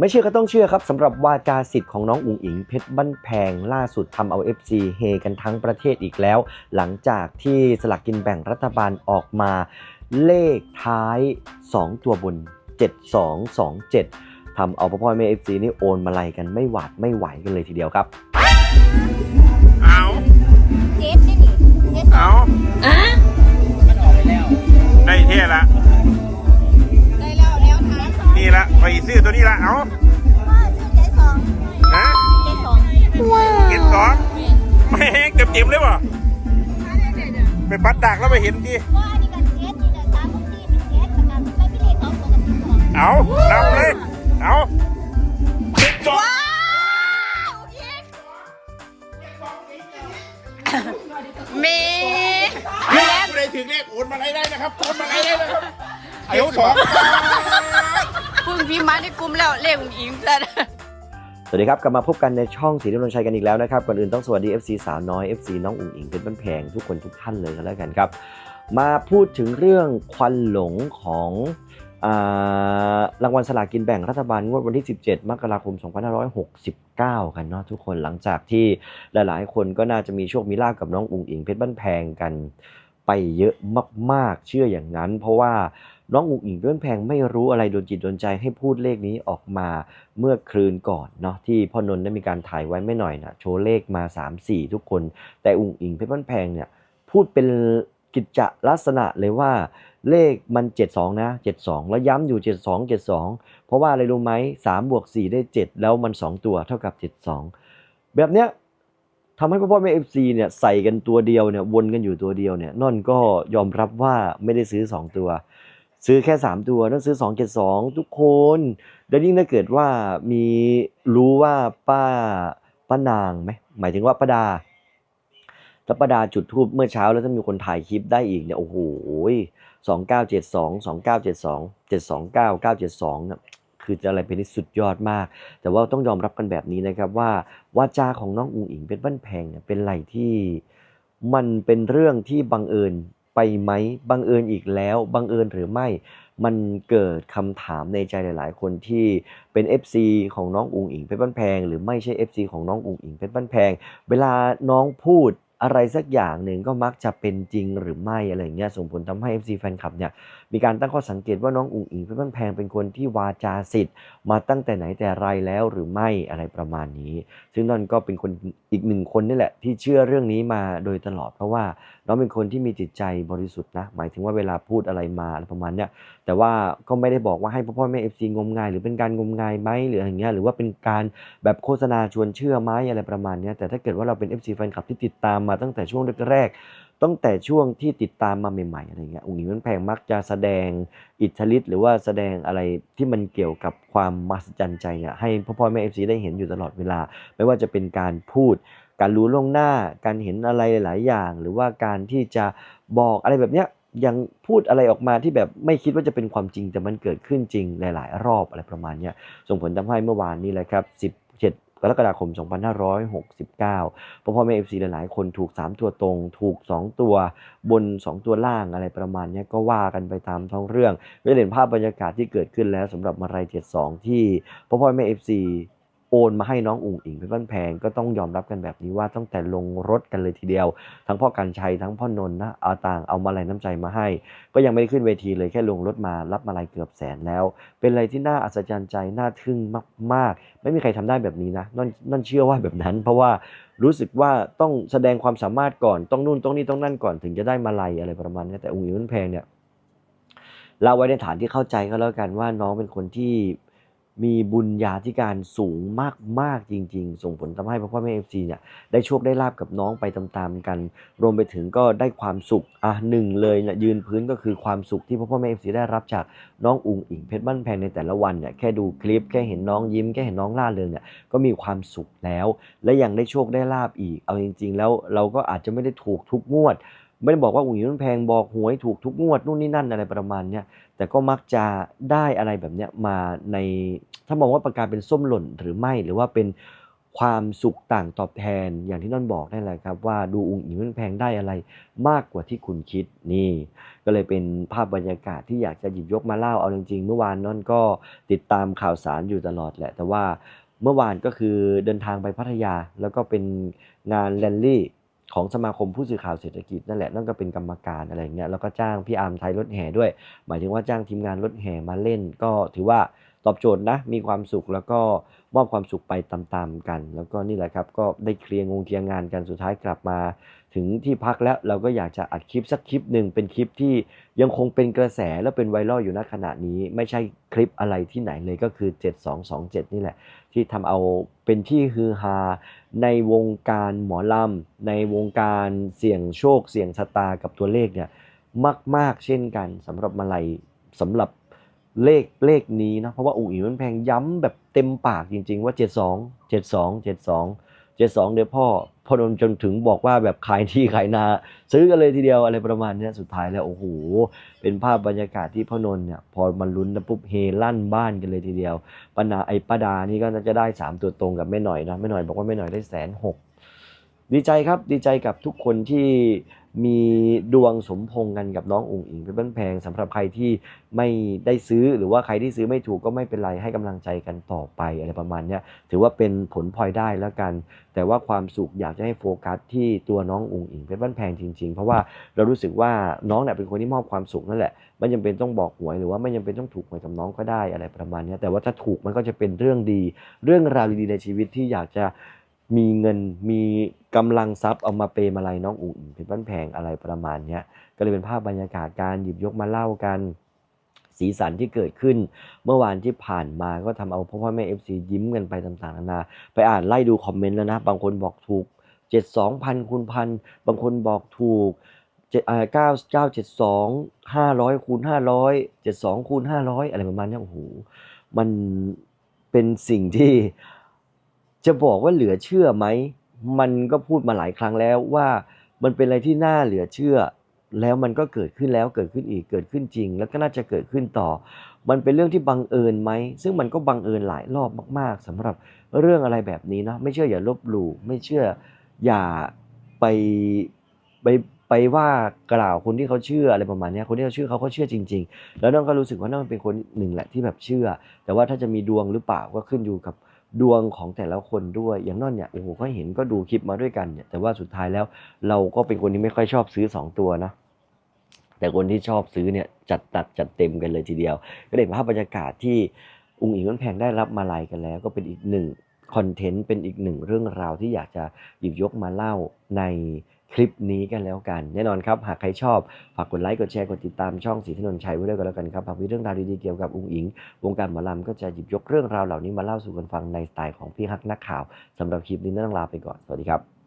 ไม่เชื่อก็ต้องเชื่อครับสำหรับวาจาสิทธิ์ของน้องอุ๋งอิงเพชรบ้านแพงล่าสุดทำเอา FC เฮกันทั้งประเทศอีกแล้ว หลังจากที่สลากกินแบ่งรัฐบาลออกมาเลขท้าย 2 ตัวบน 7227ทำเอาพ่อพ่อแม่ FC นี่โอนมาลัยกันไม่หวาดไม่ไหวกันเลยทีเดียวครับ เอาเจ็ดนี่นี่เจ็ดสอเอางได้เท่ละ นี่ละไปซื้อตัวนี้ละเอาซื้อเจ็ดสองฮะเจ็ดสองว้าเก็บสองไม่แห้งเต็มเต็มๆเลยป่ะไปปัดดักแล้วไปเห็นดิว่าอันนี้กันเจ็ดนี่แต่สามกับสี่เป็นเจ็ดประกันได้พี่เลขสองตัวกับที่สองเอานำเลย เอาเก็บสองว้าวยิงเมไม่ได้ถึงเลขโอนมาอะไรได้นะครับโอนมาอะไรได้นะครับเดี๋ยวสองพึ่งพี่ มาในกลุ่มแล้วเลขของอิงแต่สวัสดีครับกลับมาพบกันในช่องสีน้ำนนชัยกันอีกแล้วนะครับก่อนอื่นต้องสวัสดี FC สาวน้อย FC น้องอุ๋งอิงเป็นบ้านแพงทุกคนทุกท่านเลยกันแล้วกันครับ มาพูดถึงเรื่องควันหลงของอารางวัลสลากินแบ่งรัฐบาลงวดวันที่ 17 มกราคม 2569 กันเนาะทุกคนหลังจากที่หลายๆ คนก็น่าจะมีโชคมีลาภกับน้องอุ๋งอิงเพชรบ้านแพงกันไปเยอะมากๆ เชื่ออย่างนั้น เพราะว่า น้องอุ๋งอิงเพชรบ้านแพงไม่รู้อะไรโดนจิตโดนใจให้พูดเลขนี้ออกมาเมื่อคืนก่อนเนาะที่พ่อนนท์ได้มีการถ่ายไว้ไม่หน่อยนะโชว์เลขมา 3 4 ทุกคน แต่อุ๋งอิงเพชรบ้านแพงเนี่ยพูดเป็นกิจจลักษณะเลยว่าเลขมัน 72 นะ 72 แล้วย้ำอยู่ 72 72 เพราะว่าอะไรรู้ไหม3บวก4ได้ 7 แล้วมัน 2 ตัวเท่ากับ 72 แบบเนี้ยทำให้พ่อพ่อแม่เอฟซีเนี่ยใส่กันตัวเดียวเนี่ยวนกันอยู่ตัวเดียวเนี่ยนนท์ก็ยอมรับว่าไม่ได้ซื้อ 2 ตัว ซื้อแค่ 3 ตัวนั่นซื้อ 2 72 ทุกคนแล้วยิ่งถ้าเกิดว่ามีรู้ว่าป้าป้านางไหมหมายถึงว่าป้าดาถ้าป้าดาจุดทูบเมื่อเช้าแล้วถ้ามีคนถ่ายคลิปได้อีกเนี่ยโอ้โหสองเก้าเจ็ดสองสองเก้าเจ็ดสองเจ็ดสองเก้าเก้าเจ็ดสองเนี่ยคือจะอะไรเป็นที่สุดยอดมาก แต่ว่าต้องยอมรับกันแบบนี้นะครับว่าวาจาของน้องอุ๋งอิงเป็นบ้านแพงเนี่ยเป็นอะไรที่มันเป็นเรื่องที่บังเอิญ ไปไหมบังเอิญอีกแล้วบังเอิญหรือไม่ มันเกิดคำถามในใจหลาย ๆ คนที่เป็น FC ของน้องอุ๋งอิงเพชรบ้านแพง หรือไม่ใช่ FC ของน้องอุ๋งอิงเพชรบ้านแพง เวลาน้องพูด อะไรสักอย่างหนึ่งก็มักจะเป็นจริงหรือไม่อะไรอย่างเงี้ยส่งผลทำให้ FC แฟนคลับเนี่ยมีการตั้งข้อสังเกตว่าน้องอุ๋งอิงเพชรบ้านแพงเป็นคนที่วาจาสิทธิ์มาตั้งแต่ไหนแต่ไรแล้วหรือไม่อะไรประมาณนี้ ซึ่งนั่นก็เป็นคนอีกหนึ่งคนนี่แหละที่เชื่อเรื่องนี้มาโดยตลอด เพราะว่าน้องเป็นคนที่มีจิตใจบริสุทธิ์นะหมายถึงว่าเวลาพูดอะไรมาอะไรประมาณเนี้ยแต่ว่าก็ไม่ได้บอกว่าให้พ่อพ่อแม่เอฟซีงมงาย หรือเป็นการงมงายไหมหรืออะไรเงี้ยหรือว่าเป็นการแบบโฆษณาชวนเชื่อไหมอะไรประมาณเนี้ยแต่ถ้าเกิดว่าเราเป็น FC แฟนคลับที่ติดตามมาตั้งแต่ช่วงแรกๆตั้งแต่ช่วงที่ติดตามมาใหม่ๆอะไรเงี้ยองค์หญิงมันแพงมักจะแสดงอิทธิฤทธิ์หรือว่าแสดงอะไรที่มันเกี่ยวกับความมหัศจรรย์ใจเนี่ยให้พ่อพ่อแม่เอฟซีได้เห็นอยู่ตลอดเวลา ไม่ว่าจะเป็นการพูด การรู้ล่วงหน้า การเห็นอะไรหลายๆอย่าง หรือว่าการที่จะบอกอะไรแบบเนี้ยยังพูดอะไรออกมาที่แบบไม่คิดว่าจะเป็นความจริงแต่มันเกิดขึ้นจริงหลาย ๆ รอบอะไรประมาณเนี้ยส่งผลทำให้เมื่อวานนี้แหละครับ 17 กรกฎาคม 2569พ่อพ่อแม่ FC หลายๆ คนถูก 3 ตัวตรง ถูก 2 ตัวบน 2 ตัวล่างอะไรประมาณนี้ก็ว่ากันไปตามท้องเรื่องได้เห็นภาพบรรยากาศที่เกิดขึ้นแล้วสำหรับมาลัย72 ที่พ่อพ่อแม่ FC โอนมาให้น้องอุ๋งอิงเป็นบ้านแพงก็ต้องยอมรับกันแบบนี้ว่าตั้งแต่ลงรถกันเลยทีเดียว ทั้งพ่อกันชัยทั้งพ่อนนท์นะเอาต่างเอามาลัยน้ำใจมาให้ ก็ยังไม่ได้ขึ้นเวทีเลยแค่ลงรถมารับมาลัยเกือบแสนแล้ว เป็นอะไรที่น่าอัศจรรย์ใจน่าทึ่งมาก ๆ ไม่มีใครทำได้แบบนี้นะนั่นนั่นเชื่อว่าแบบนั้น เพราะว่ารู้สึกว่าต้องแสดงความสามารถก่อนต้องนู่นต้องนี่ต้องนั่นก่อนถึงจะได้มาลัยอะไรประมาณนี้แต่อุ๋งอิงมันแพงเนี่ยเราไว้ในฐานที่เข้าใจก็แล้วกันว่าน้องเป็นคนที่ มีบุญญาธิการสูงมาก ๆ จริง ๆ ส่งผลทำให้พ่อพ่อแม่เอฟซีเนี่ยได้โชคได้ลาบกับน้องไปตามๆกัน รวมไปถึงก็ได้ความสุขอะหนึ่งเลยเนี่ยยืนพื้นก็คือความสุขที่พ่อพ่อแม่เอฟซีได้รับจากน้องอุ๋งอิงเพชรบ้านแพงในแต่ละวันเนี่ยแค่ดูคลิปแค่เห็นน้องยิ้มแค่เห็นน้องล่าเริงเนี่ยก็มีความสุขแล้ว และยังได้โชคได้ลาบอีก เอาจริง ๆ แล้วเราก็อาจจะไม่ได้ถูกทุกงวด ไม่ได้บอกว่าอุ๋งอิงมันแพงบอกหวยถูกทุกงวดนู่นนี่นั่นอะไรประมาณเนี้ยแต่ก็มักจะได้อะไรแบบเนี้ยมาในถ้ามองว่าประการเป็นส้มหล่นหรือไม่หรือว่าเป็นความสุขต่างตอบแทนอย่างที่น้อนบอกนั่นแหละครับ ว่าดูอุงอิงมันแพงได้อะไรมากกว่าที่คุณคิดนี่ ก็เลยเป็นภาพบรรยากาศที่อยากจะหยิบยกมาเล่าเอาจริงๆ เมื่อวานน้อนก็ติดตามข่าวสารอยู่ตลอดแหละ แต่ว่าเมื่อวานก็คือเดินทางไปพัทยาแล้วก็เป็นงานแรลลี่ ของสมาคมผู้สื่อข่าวเศรษฐกิจนั่นแหละนั่นก็เป็นกรรมการอะไรเงี้ยแล้วก็จ้างพี่อาร์มไทยรถแห่ด้วย หมายถึงว่าจ้างทีมงานรถแห่มาเล่นก็ถือว่า ตอบโจทย์นะ มีความสุขแล้วก็มอบความสุขไปตามๆกัน แล้วก็นี่แหละครับ ก็ได้เคลียร์งงเคลียร์งานกันสุดท้ายกลับมาถึงที่พักแล้วเราก็อยากจะอัดคลิปสักคลิปหนึ่งเป็นคลิปที่ยังคงเป็นกระแสและเป็นไวรัลอยู่ณขณะนี้ ไม่ใช่คลิปอะไรที่ไหนเลยก็คือ 7227 นี่แหละ ที่ทำเอาเป็นที่ฮือฮาในวงการหมอลำในวงการเสี่ยงโชค เสี่ยงชะตากับตัวเลขเนี่ยมาก ๆ เช่นกันสำหรับมาลัยสำหรับ เลขเลขนี้นะเพราะว่าอูอีมันแพงย้ำแบบเต็มปากจริง ๆ ว่า 72 72 72 72เดี๋ยวพ่อพ่อนนท์จนถึงบอกว่าแบบขายที่ขายนา ซื้อกันเลยทีเดียวอะไรประมาณนี้สุดท้ายแล้วโอ้โหเป็นภาพบรรยากาศที่พ่อนนเนี่ยพอมันลุ้นนะปุ๊บเฮลั่นบ้านกันเลยทีเดียวปนาไอ้ป้าดานี่ก็น่าจะได้ 3 ตัวตรงกับแม่หน่อยนะแม่หน่อยบอกว่าแม่หน่อยได้แสนหกดีใจครับดีใจกับทุกคนที่ มีดวงสมพงษ์กันกับน้องอุ๋งอิงเป็นบ้านแพงสำหรับใครที่ไม่ได้ซื้อหรือว่าใครที่ซื้อไม่ถูกก็ไม่เป็นไรให้กำลังใจกันต่อไปอะไรประมาณนี้ถือว่าเป็นผลพลอยได้แล้วกัน แต่ว่าความสุขอยากจะให้โฟกัสที่ตัวน้องอุ๋งอิงเป็นบ้านแพงจริง ๆ เพราะว่าเรารู้สึกว่าน้องเนี่ยเป็นคนที่มอบความสุขนั่นแหละไม่จำเป็นต้องบอกหวยหรือว่าไม่จำเป็นต้องถูกหวยกับน้องก็ได้อะไรประมาณนี้แต่ว่าถ้าถูกมันก็จะเป็นเรื่องดี เรื่องราวดีๆในชีวิตที่อยากจะ มีเงินมีกำลังทรัพย์เอามาเปย์มาลัยน้องอุ๋งเป็นบ้านแพงอะไรประมาณเนี้ยก็เลยเป็นภาพบรรยากาศการหยิบยกมาเล่ากันสีสันที่เกิดขึ้น เมื่อวานที่ผ่านมาก็ทำเอาพ่อพ่อแม่เอฟซียิ้มกันไปต่างๆนานา ไปอ่านไล่ดูคอมเมนต์แล้วนะ บางคนบอกถูกเจ็ดสองพันคูณพันบางคนบอกถูกเจ็ดเก้าเก้าเจ็ดสองห้าร้อยคูณห้าร้อยเจ็ดสองคูณห้าร้อยอะไรประมาณนี้โอ้โหมันเป็นสิ่งที่ จะบอกว่าเหลือเชื่อไหม มันก็พูดมาหลายครั้งแล้วว่ามันเป็นอะไรที่น่าเหลือเชื่อ แล้วมันก็เกิดขึ้นแล้วเกิดขึ้นอีกเกิดขึ้นจริง แล้วก็น่าจะเกิดขึ้นต่อ มันเป็นเรื่องที่บังเอิญไหม ซึ่งมันก็บังเอิญหลายรอบมาก ๆสำหรับเรื่องอะไรแบบนี้นะ ไม่เชื่ออย่าลบหลู่ไม่เชื่ออย่าไปไปไปว่ากล่าวคนที่เขาเชื่ออะไรประมาณนี้คนที่เขาเชื่อเขาก็เชื่อจริง ๆ แล้วน้องก็รู้สึกว่าน้องเป็นคนหนึ่งแหละที่แบบเชื่อ แต่ว่าถ้าจะมีดวงหรือเปล่าก็ขึ้นอยู่กับ ดวงของแต่ละคนด้วย อย่างนั่นเนี่ยโอ้โหก็เห็นก็ดูคลิปมาด้วยกันเนี่ยแต่ว่าสุดท้ายแล้วเราก็เป็นคนที่ไม่ค่อยชอบซื้อสองตัวนะแต่คนที่ชอบซื้อเนี่ยจัดตัดจัดเต็มกันเลยทีเดียว ก็เห็นภาพบรรยากาศที่องค์อิงมันแพงได้รับมาลายกันแล้ว ก็เป็นอีกหนึ่งคอนเทนต์เป็นอีกหนึ่งเรื่องราวที่อยากจะหยิบยกมาเล่าใน คลิปนี้กันแล้วกัน แน่นอนครับ หากใครชอบ ฝากกดไลค์ กดแชร์ กดติดตามช่องสีถนนชัยไว้ด้วยกันแล้วกันครับหากมีเรื่องราวดีๆเกี่ยวกับองค์อิง วงการหมอลำก็จะหยิบยกเรื่องราวเหล่านี้มาเล่าสู่กันฟังในสไตล์ของพี่ฮักนักข่าวสำหรับคลิปนี้ต้องลาไปก่อน สวัสดีครับ